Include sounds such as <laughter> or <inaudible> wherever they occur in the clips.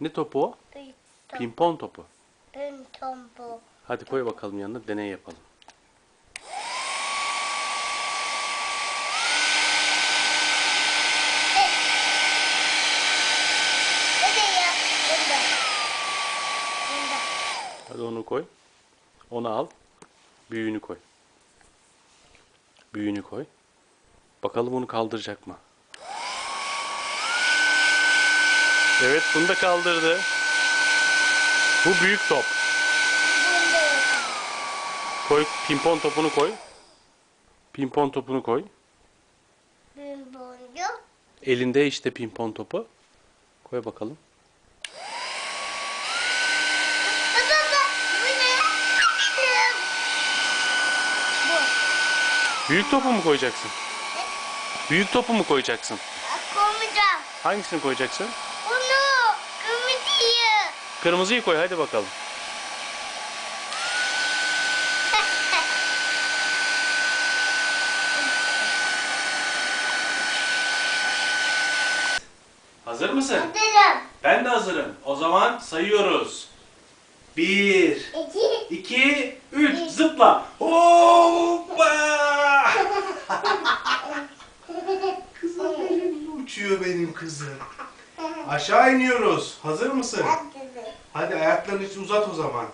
Ne topu o? Top. Pimpon topu. Pin topu. Hadi koy bakalım yanına deney yapalım. Hadi onu koy. Onu al. Büyüğünü koy. Büyüğünü koy. Bakalım onu kaldıracak mı? Evet bunu da kaldırdı. Bu büyük top. Koy pimpon topunu koy. Pimpon topunu koy. Elinde işte pimpon topu. Koy bakalım. Büyük topu mu koyacaksın? Büyük topu mu koyacaksın? Koymayacağım. Hangisini koyacaksın? Kırmızıyı. Koy hadi bakalım. Hazır mısın? Hazırım. Ben de hazırım. O zaman sayıyoruz. Bir, İki. iki, üç. Zıpla. Hoppa! kızım benim uçuyor benim kızım. Aşağı iniyoruz. Hazır mısın? Hazırım. Hadi ayaklarını hiç uzat o zaman.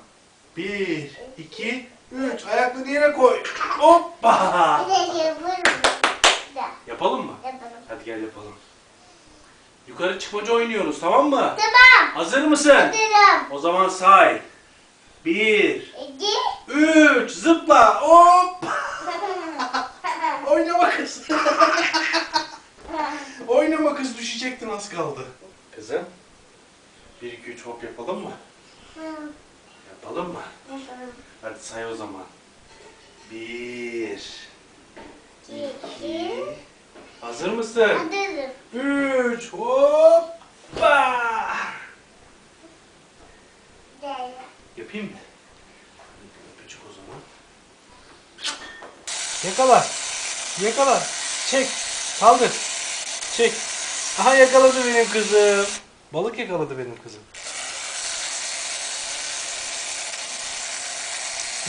Bir, iki, üç. Ayaklarını yere koy. Hoppa! Yapalım mı? Yapalım. Hadi gel yapalım. Yukarı çıkmaca oynuyoruz tamam mı? Tamam. Hazır mısın? Hazırım. O zaman say. Bir, İki. üç, zıpla. Hop! <laughs> Oynama kız. <laughs> Oynama kız düşecektin az kaldı. Kızım. Bir, iki, üç hop yapalım mı? Yapalım mı? Hadi say o zaman. Bir, iki, hazır mısın? Hazırım. Üç, hoppa! Yapayım mı? Öpücük o zaman. Yakala. Yakala. Çek. Kaldır. Çek. Aha yakaladı benim kızım. Balık yakaladı benim kızım.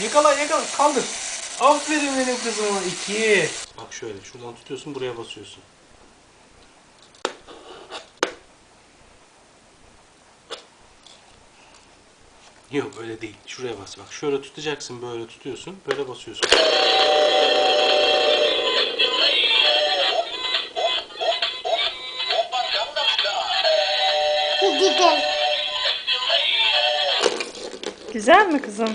Yakala yakala. Kaldır. Aferin benim kızıma. İki. Bak şöyle. Şuradan tutuyorsun. Buraya basıyorsun. Yok öyle değil. Şuraya bas. Bak şöyle tutacaksın. Böyle tutuyorsun. Böyle basıyorsun. Güzel mi kızım?